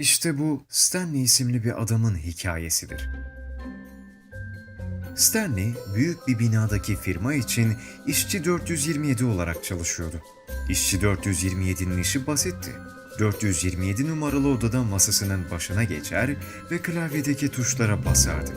İşte bu Stanley isimli bir adamın hikayesidir. Stanley, büyük bir binadaki firma için işçi 427 olarak çalışıyordu. İşçi 427'nin işi basitti. 427 numaralı odada masasının başına geçer ve klavyedeki tuşlara basardı.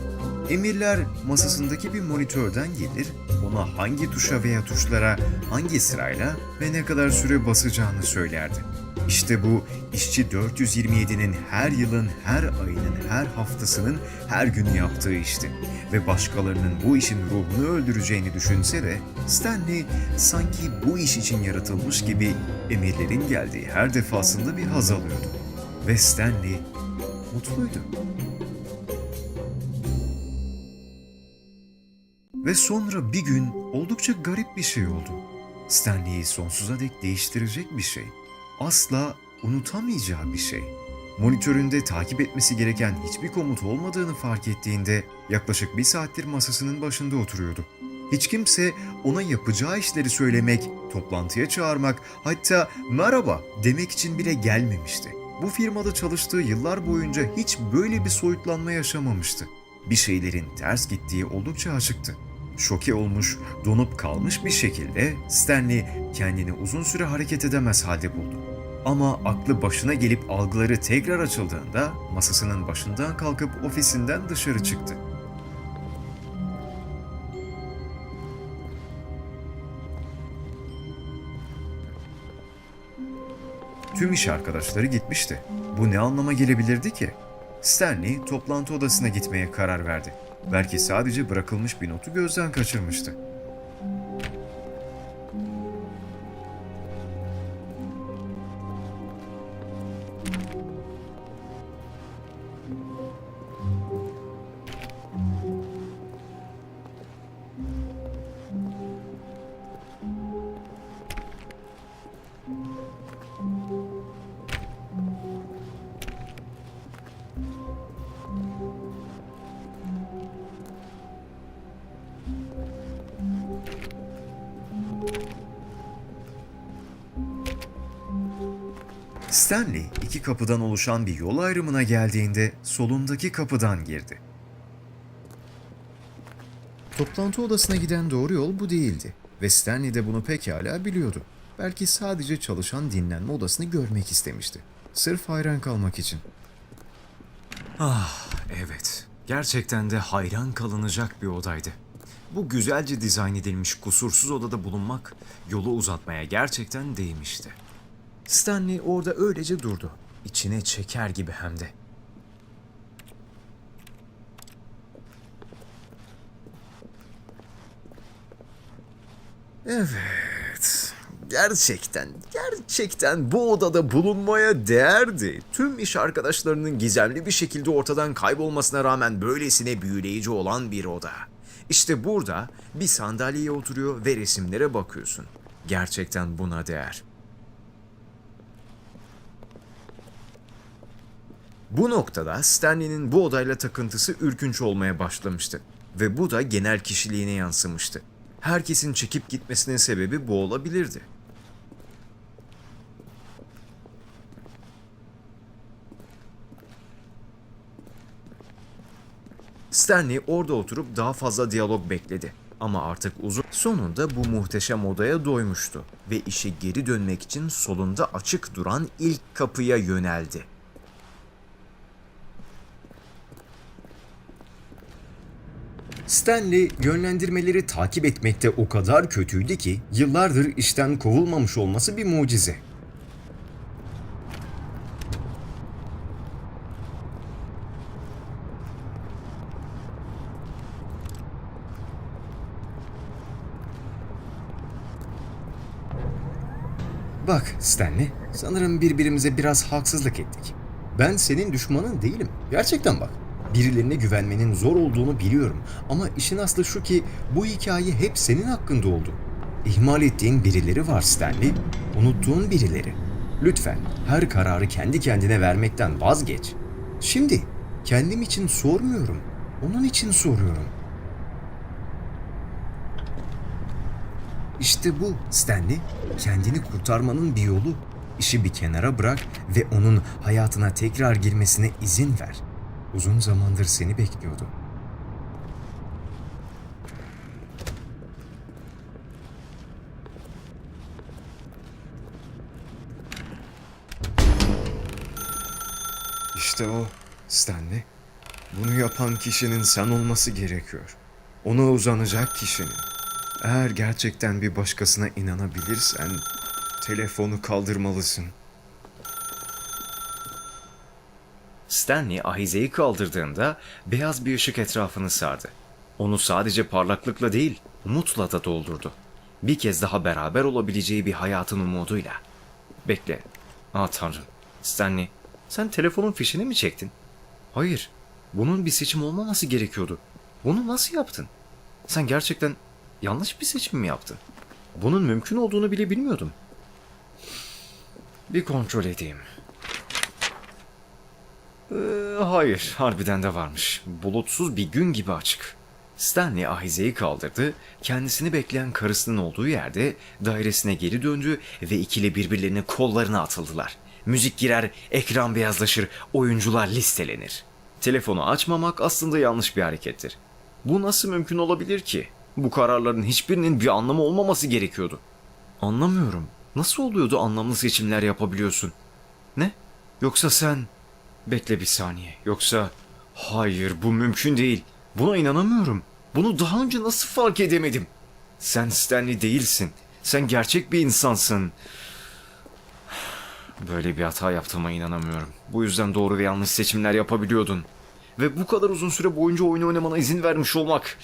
Emirler masasındaki bir monitörden gelir, ona hangi tuşa veya tuşlara hangi sırayla ve ne kadar süre basacağını söylerdi. İşte bu işçi 427'nin her yılın, her ayının, her haftasının, her günü yaptığı işti. Ve başkalarının bu işin ruhunu öldüreceğini düşünse de Stanley sanki bu iş için yaratılmış gibi emirlerin geldiği her defasında bir haz alıyordu. Ve Stanley mutluydu. Ve sonra bir gün oldukça garip bir şey oldu. Stanley'i sonsuza dek değiştirecek bir şey. Asla unutamayacağı bir şey. Monitöründe takip etmesi gereken hiçbir komut olmadığını fark ettiğinde yaklaşık bir saattir masasının başında oturuyordu. Hiç kimse ona yapacağı işleri söylemek, toplantıya çağırmak, hatta merhaba demek için bile gelmemişti. Bu firmada çalıştığı yıllar boyunca hiç böyle bir soyutlanma yaşamamıştı. Bir şeylerin ters gittiği oldukça açıktı. Şoke olmuş, donup kalmış bir şekilde Stanley kendini uzun süre hareket edemez halde buldu. Ama aklı başına gelip algıları tekrar açıldığında masasının başından kalkıp ofisinden dışarı çıktı. Tüm iş arkadaşları gitmişti. Bu ne anlama gelebilirdi ki? Stanley toplantı odasına gitmeye karar verdi. Belki sadece bırakılmış bir notu gözden kaçırmıştı. Stanley iki kapıdan oluşan bir yol ayrımına geldiğinde solundaki kapıdan girdi. Toplantı odasına giden doğru yol bu değildi ve Stanley de bunu pekala biliyordu. Belki sadece çalışan dinlenme odasını görmek istemişti. Sırf hayran kalmak için. Ah evet, gerçekten de hayran kalınacak bir odaydı. Bu güzelce dizayn edilmiş kusursuz odada bulunmak yolu uzatmaya gerçekten değmişti. Stanley orada öylece durdu. İçine çeker gibi hem de. Evet. Gerçekten, gerçekten bu odada bulunmaya değerdi. Tüm iş arkadaşlarının gizemli bir şekilde ortadan kaybolmasına rağmen böylesine büyüleyici olan bir oda. İşte burada bir sandalyeye oturuyor ve resimlere bakıyorsun. Gerçekten buna değer. Bu noktada Stanley'nin bu odayla takıntısı ürkünç olmaya başlamıştı ve bu da genel kişiliğine yansımıştı. Herkesin çekip gitmesinin sebebi bu olabilirdi. Stanley orada oturup daha fazla diyalog bekledi. Ama artık uzun sonunda bu muhteşem odaya doymuştu ve işe geri dönmek için solunda açık duran ilk kapıya yöneldi. Stanley yönlendirmeleri takip etmekte o kadar kötüydü ki yıllardır işten kovulmamış olması bir mucize. Bak Stanley, sanırım birbirimize biraz haksızlık ettik. Ben senin düşmanın değilim. Gerçekten bak. Birilerine güvenmenin zor olduğunu biliyorum. Ama işin aslı şu ki bu hikaye hep senin hakkında oldu. İhmal ettiğin birileri var Stanley. Unuttuğun birileri. Lütfen her kararı kendi kendine vermekten vazgeç. Şimdi kendim için sormuyorum. Onun için soruyorum. İşte bu Stanley. Kendini kurtarmanın bir yolu. İşi bir kenara bırak ve onun hayatına tekrar girmesine izin ver. Uzun zamandır seni bekliyordu. İşte o Stanley. Bunu yapan kişinin sen olması gerekiyor. Ona uzanacak kişinin. Eğer gerçekten bir başkasına inanabilirsen telefonu kaldırmalısın. Stanley ahizeyi kaldırdığında beyaz bir ışık etrafını sardı. Onu sadece parlaklıkla değil, umutla da doldurdu. Bir kez daha beraber olabileceği bir hayatın umuduyla. Bekle. Ah tanrım. Stanley, sen telefonun fişini mi çektin? Hayır. Bunun bir seçim olmaması gerekiyordu. Bunu nasıl yaptın? Sen gerçekten yanlış bir seçim mi yaptın? Bunun mümkün olduğunu bile bilmiyordum. Bir kontrol edeyim. Ee, hayır, harbiden de varmış. Bulutsuz bir gün gibi açık. Stanley ahizeyi kaldırdı, kendisini bekleyen karısının olduğu yerde dairesine geri döndü ve ikili birbirlerinin kollarına atıldılar. Müzik girer, ekran beyazlaşır, oyuncular listelenir. Telefonu açmamak aslında yanlış bir harekettir. Bu nasıl mümkün olabilir ki? Bu kararların hiçbirinin bir anlamı olmaması gerekiyordu. Anlamıyorum. Nasıl oluyordu anlamlı seçimler yapabiliyorsun? Ne? Yoksa sen... Bekle bir saniye. Yoksa... Hayır bu mümkün değil. Buna inanamıyorum. Bunu daha önce nasıl fark edemedim? Sen Stanley değilsin. Sen gerçek bir insansın. Böyle bir hata yaptığıma inanamıyorum. Bu yüzden doğru ve yanlış seçimler yapabiliyordun. Ve bu kadar uzun süre boyunca oyunu oynamana izin vermiş olmak.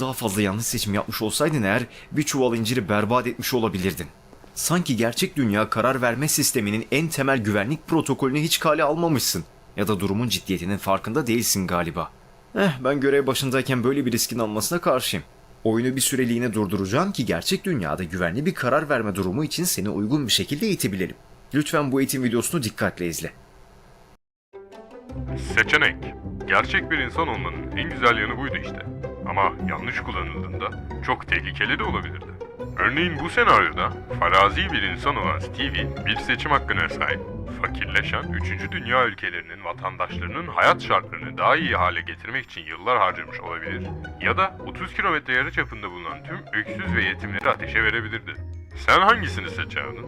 Daha fazla yanlış seçim yapmış olsaydın eğer bir çuval inciri berbat etmiş olabilirdin. Sanki gerçek dünya karar verme sisteminin en temel güvenlik protokolünü hiç kale almamışsın. Ya da durumun ciddiyetinin farkında değilsin galiba. Eh ben görev başındayken böyle bir riskin almasına karşıyım. Oyunu bir süreliğine durduracağım ki gerçek dünyada güvenli bir karar verme durumu için seni uygun bir şekilde eğitebilelim. Lütfen bu eğitim videosunu dikkatle izle. Seçenek. Gerçek bir insan olmanın en güzel yanı buydu işte. Ama yanlış kullanıldığında çok tehlikeli de olabilirdi. Örneğin bu senaryoda farazi bir insan olan Stevie bir seçim hakkına sahip. Fakirleşen 3. dünya ülkelerinin vatandaşlarının hayat şartlarını daha iyi hale getirmek için yıllar harcamış olabilir. Ya da 30 kilometre yarıçapında bulunan tüm öksüz ve yetimleri ateşe verebilirdi. Sen hangisini seçerdin?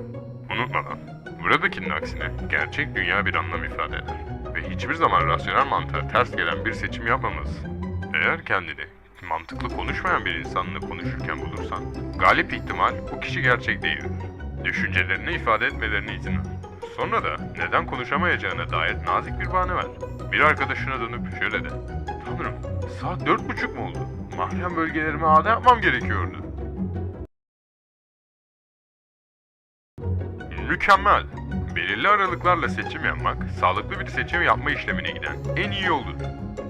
Unutma lan. Buradakinin aksine gerçek dünya bir anlam ifade eder. Ve hiçbir zaman rasyonel mantığa ters gelen bir seçim yapmamalısın. Eğer kendini mantıklı konuşmayan bir insanla konuşurken bulursan, galip ihtimal o kişi gerçek değildir. Düşüncelerini ifade etmelerine izin ver. Sonra da neden konuşamayacağına dair nazik bir bahane ver. Bir arkadaşına dönüp şöyle de. Tanrım, saat dört buçuk mu oldu? Mahrem bölgelerime ağda yapmam gerekiyordu. Mükemmel. Belirli aralıklarla seçim yapmak, sağlıklı bir seçim yapma işlemine giden en iyi yoldur.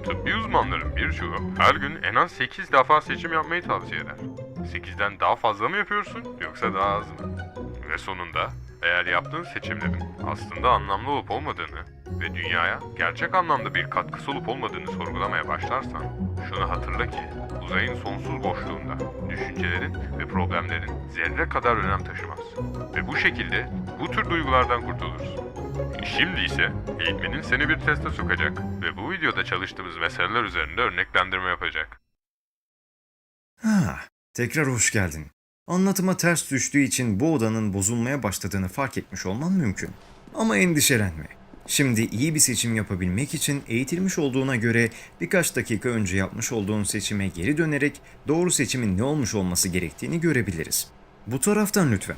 Tıbbi uzmanların birçoğu her gün en az 8 defa seçim yapmayı tavsiye eder. 8'den daha fazla mı yapıyorsun yoksa daha az mı? Ve sonunda eğer yaptığın seçimlerin aslında anlamlı olup olmadığını ve dünyaya gerçek anlamda bir katkısı olup olmadığını sorgulamaya başlarsan, şunu hatırla ki uzayın sonsuz boşluğunda düşüncelerin ve problemlerin zerre kadar önem taşımaz. Ve bu şekilde bu tür duygulardan kurtulursun. Şimdi ise eğitmenin seni bir teste sokacak ve bu videoda çalıştığımız meseleler üzerinde örneklendirme yapacak. Ha, tekrar hoş geldin. Anlatıma ters düştüğü için bu odanın bozulmaya başladığını fark etmiş olman mümkün. Ama endişelenme. Şimdi iyi bir seçim yapabilmek için eğitilmiş olduğuna göre birkaç dakika önce yapmış olduğun seçime geri dönerek doğru seçimin ne olmuş olması gerektiğini görebiliriz. Bu taraftan lütfen.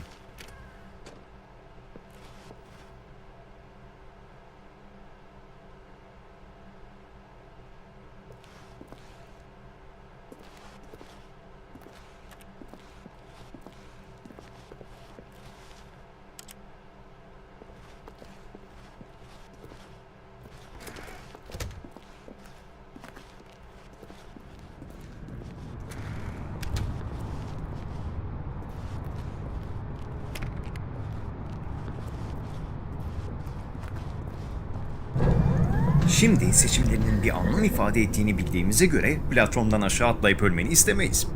Şimdi seçimlerinin bir anlam ifade ettiğini bildiğimize göre platformdan aşağı atlayıp ölmeni istemeyiz.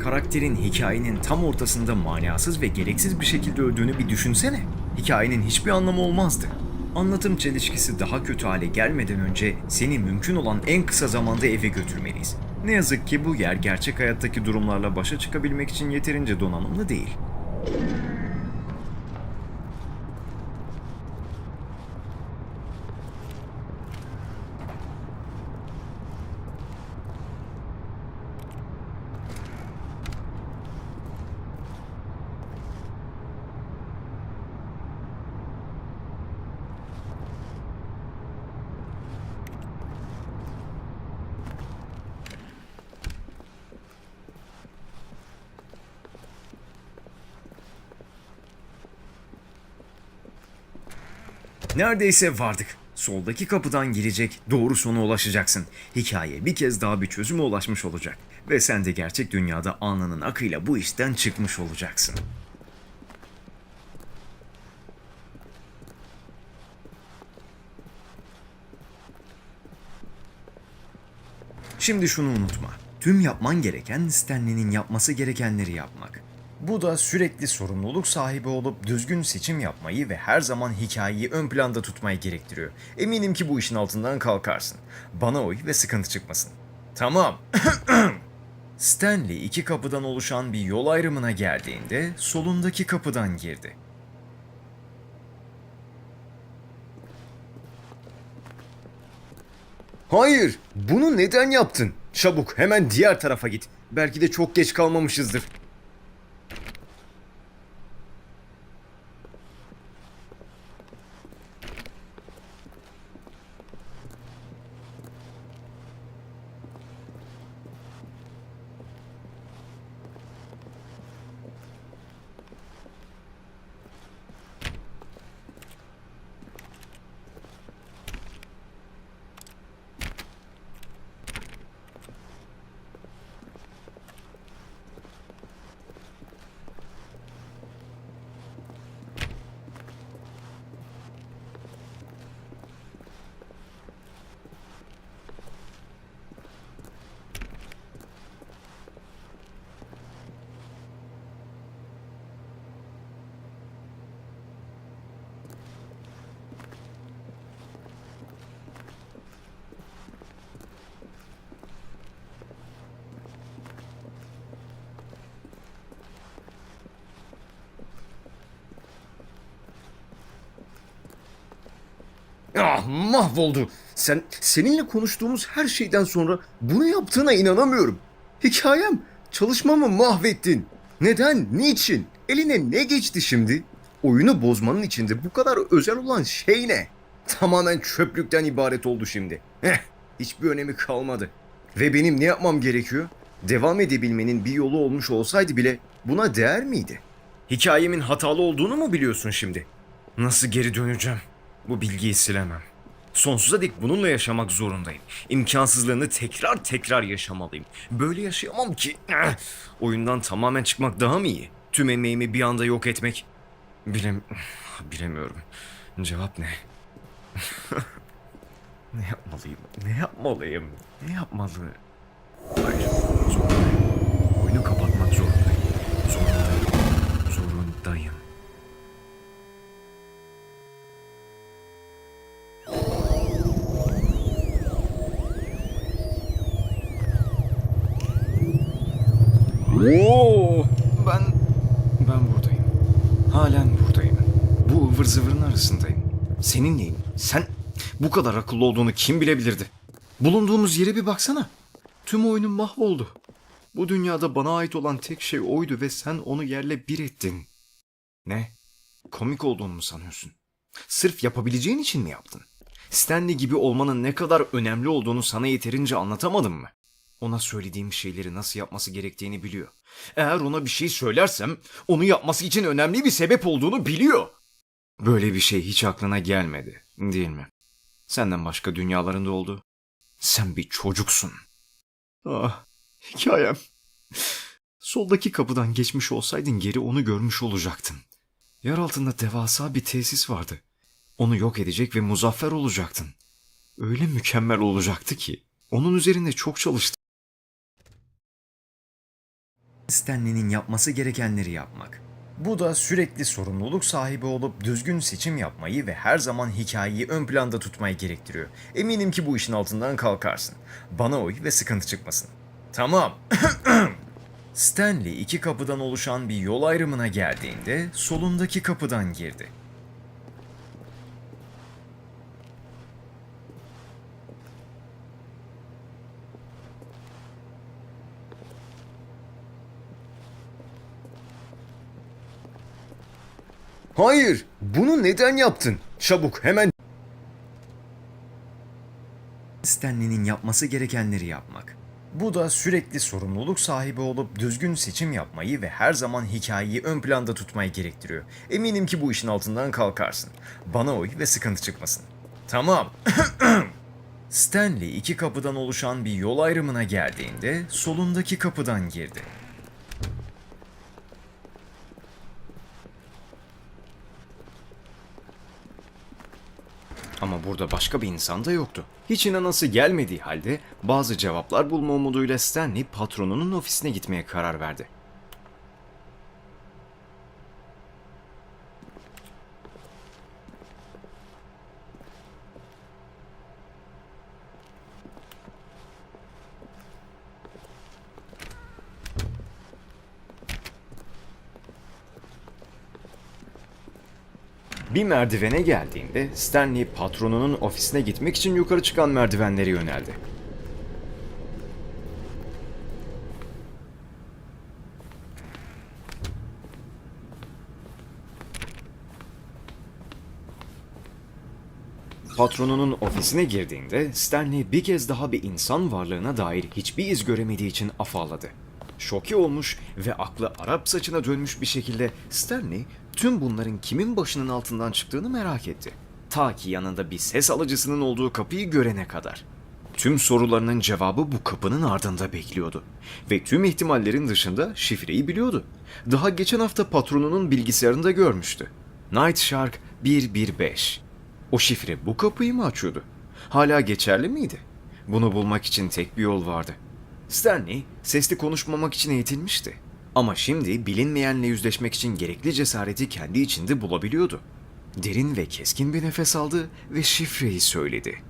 Karakterin hikayenin tam ortasında manasız ve gereksiz bir şekilde öldüğünü bir düşünsene. hikayenin hiçbir anlamı olmazdı. Anlatım çelişkisi daha kötü hale gelmeden önce seni mümkün olan en kısa zamanda eve götürmeliyiz. Ne yazık ki bu yer gerçek hayattaki durumlarla başa çıkabilmek için yeterince donanımlı değil. Neredeyse vardık. Soldaki kapıdan girecek, doğru sona ulaşacaksın. Hikaye bir kez daha bir çözüme ulaşmış olacak. Ve sen de gerçek dünyada alnının akıyla bu işten çıkmış olacaksın. Şimdi şunu unutma. Tüm yapman gereken Stanley'nin yapması gerekenleri yapmak. Bu da sürekli sorumluluk sahibi olup düzgün seçim yapmayı ve her zaman hikayeyi ön planda tutmayı gerektiriyor. Eminim ki bu işin altından kalkarsın. Bana oy ve sıkıntı çıkmasın. Tamam. Stanley iki kapıdan oluşan bir yol ayrımına geldiğinde solundaki kapıdan girdi. Hayır, bunu neden yaptın? Çabuk hemen diğer tarafa git. Belki de çok geç kalmamışızdır. Ah mahvoldu. Sen seninle konuştuğumuz her şeyden sonra bunu yaptığına inanamıyorum. Hikayem, çalışmamı mahvettin. Neden? Niçin? Eline ne geçti şimdi? Oyunu bozmanın içinde bu kadar özel olan şey ne? Tamamen çöplükten ibaret oldu şimdi. Heh, hiçbir önemi kalmadı. Ve benim ne yapmam gerekiyor? Devam edebilmenin bir yolu olmuş olsaydı bile buna değer miydi? Hikayemin hatalı olduğunu mu biliyorsun şimdi? Nasıl geri döneceğim? Bu bilgiyi silemem. Sonsuza dek bununla yaşamak zorundayım. İmkansızlığını tekrar tekrar yaşamalıyım. Böyle yaşayamam ki. Eh, Oyundan tamamen çıkmak daha mı iyi? Tüm emeğimi bir anda yok etmek. Bilem... Bilemiyorum. Cevap ne? ne yapmalıyım? Ne yapmalıyım? Ne yapmalı? Hayır. Zorundayım. Oyunu kapatmak zorundayım. Zorundayım. Zorundayım. Seninleyim. Sen bu kadar akıllı olduğunu kim bilebilirdi? Bulunduğumuz yere bir baksana. Tüm oyunum mahvoldu. Bu dünyada bana ait olan tek şey oydu ve sen onu yerle bir ettin. Ne? Komik olduğunu mu sanıyorsun? Sırf yapabileceğin için mi yaptın? Stanley gibi olmanın ne kadar önemli olduğunu sana yeterince anlatamadım mı? Ona söylediğim şeyleri nasıl yapması gerektiğini biliyor. Eğer ona bir şey söylersem onu yapması için önemli bir sebep olduğunu biliyor. Böyle bir şey hiç aklına gelmedi, değil mi? Senden başka dünyalarında oldu. Sen bir çocuksun. Ah, hikayem. Soldaki kapıdan geçmiş olsaydın geri onu görmüş olacaktın. Yer altında devasa bir tesis vardı. Onu yok edecek ve muzaffer olacaktın. Öyle mükemmel olacaktı ki. Onun üzerinde çok çalıştım. Stanley'nin yapması gerekenleri yapmak. Bu da sürekli sorumluluk sahibi olup düzgün seçim yapmayı ve her zaman hikayeyi ön planda tutmayı gerektiriyor. Eminim ki bu işin altından kalkarsın. Bana oy ve sıkıntı çıkmasın. Tamam. Stanley iki kapıdan oluşan bir yol ayrımına geldiğinde solundaki kapıdan girdi. Hayır, bunu neden yaptın? Çabuk hemen Stanley'nin yapması gerekenleri yapmak. Bu da sürekli sorumluluk sahibi olup düzgün seçim yapmayı ve her zaman hikayeyi ön planda tutmayı gerektiriyor. Eminim ki bu işin altından kalkarsın. Bana oy ve sıkıntı çıkmasın. Tamam. Stanley iki kapıdan oluşan bir yol ayrımına geldiğinde solundaki kapıdan girdi. Ama burada başka bir insan da yoktu. Hiç inanası gelmediği halde bazı cevaplar bulma umuduyla Stanley patronunun ofisine gitmeye karar verdi. Bir merdivene geldiğinde Stanley patronunun ofisine gitmek için yukarı çıkan merdivenlere yöneldi. Patronunun ofisine girdiğinde Stanley bir kez daha bir insan varlığına dair hiçbir iz göremediği için afalladı. Şoke olmuş ve aklı Arap saçına dönmüş bir şekilde Stanley tüm bunların kimin başının altından çıktığını merak etti. Ta ki yanında bir ses alıcısının olduğu kapıyı görene kadar. Tüm sorularının cevabı bu kapının ardında bekliyordu. Ve tüm ihtimallerin dışında şifreyi biliyordu. Daha geçen hafta patronunun bilgisayarında görmüştü. Night Shark 115. O şifre bu kapıyı mı açıyordu? Hala geçerli miydi? Bunu bulmak için tek bir yol vardı. Stanley sesli konuşmamak için eğitilmişti. Ama şimdi bilinmeyenle yüzleşmek için gerekli cesareti kendi içinde bulabiliyordu. Derin ve keskin bir nefes aldı ve şifreyi söyledi.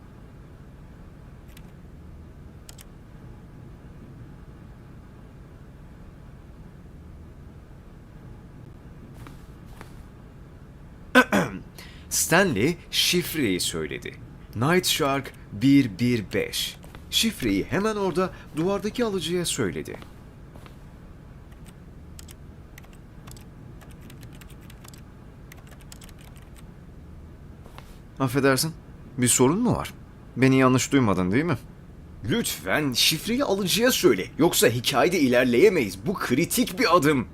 Stanley şifreyi söyledi. Night Shark 115. Şifreyi hemen orada duvardaki alıcıya söyledi. Affedersin, bir sorun mu var? Beni yanlış duymadın değil mi? Lütfen şifreyi alıcıya söyle. Yoksa hikayede ilerleyemeyiz. Bu kritik bir adım.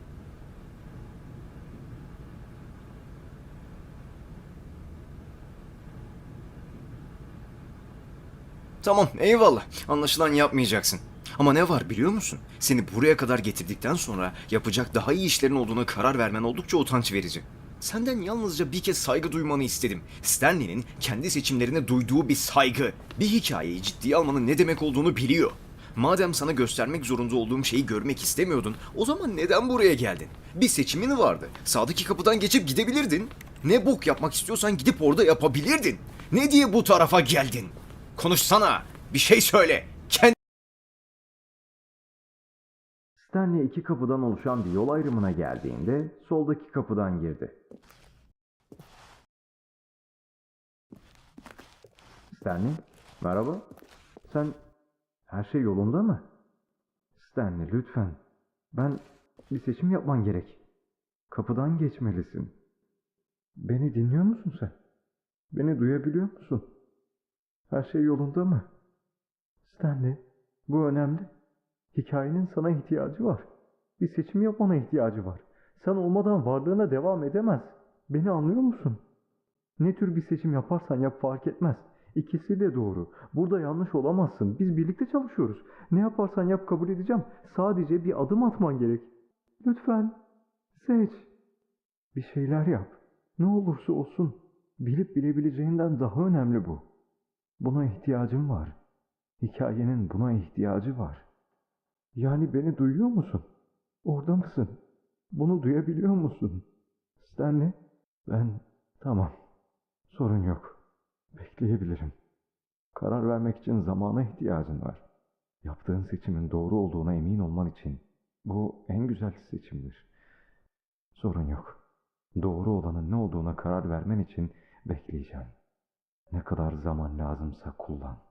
Tamam eyvallah. Anlaşılan yapmayacaksın. Ama ne var biliyor musun? Seni buraya kadar getirdikten sonra yapacak daha iyi işlerin olduğuna karar vermen oldukça utanç verici. Senden yalnızca bir kez saygı duymanı istedim. Stanley'nin kendi seçimlerine duyduğu bir saygı. Bir hikayeyi ciddiye almanın ne demek olduğunu biliyor. Madem sana göstermek zorunda olduğum şeyi görmek istemiyordun, o zaman neden buraya geldin? Bir seçimin vardı. Sağdaki kapıdan geçip gidebilirdin. Ne bok yapmak istiyorsan gidip orada yapabilirdin. Ne diye bu tarafa geldin? Konuşsana. Bir şey söyle. Stanley iki kapıdan oluşan bir yol ayrımına geldiğinde soldaki kapıdan girdi. Stanley, merhaba. Sen her şey yolunda mı? Stanley lütfen. Ben bir seçim yapman gerek. Kapıdan geçmelisin. Beni dinliyor musun sen? Beni duyabiliyor musun? Her şey yolunda mı? Stanley, bu önemli. Hikayenin sana ihtiyacı var. Bir seçim yapmana ihtiyacı var. Sen olmadan varlığına devam edemez. Beni anlıyor musun? Ne tür bir seçim yaparsan yap fark etmez. İkisi de doğru. Burada yanlış olamazsın. Biz birlikte çalışıyoruz. Ne yaparsan yap kabul edeceğim. Sadece bir adım atman gerek. Lütfen seç. Bir şeyler yap. Ne olursa olsun. Bilip bilebileceğinden daha önemli bu. Buna ihtiyacım var. Hikayenin buna ihtiyacı var. Yani beni duyuyor musun? Orada mısın? Bunu duyabiliyor musun? Stanley, ben tamam. Sorun yok. Bekleyebilirim. Karar vermek için zamana ihtiyacın var. Yaptığın seçimin doğru olduğuna emin olman için bu en güzel seçimdir. Sorun yok. Doğru olanın ne olduğuna karar vermen için bekleyeceğim. Ne kadar zaman lazımsa kullan.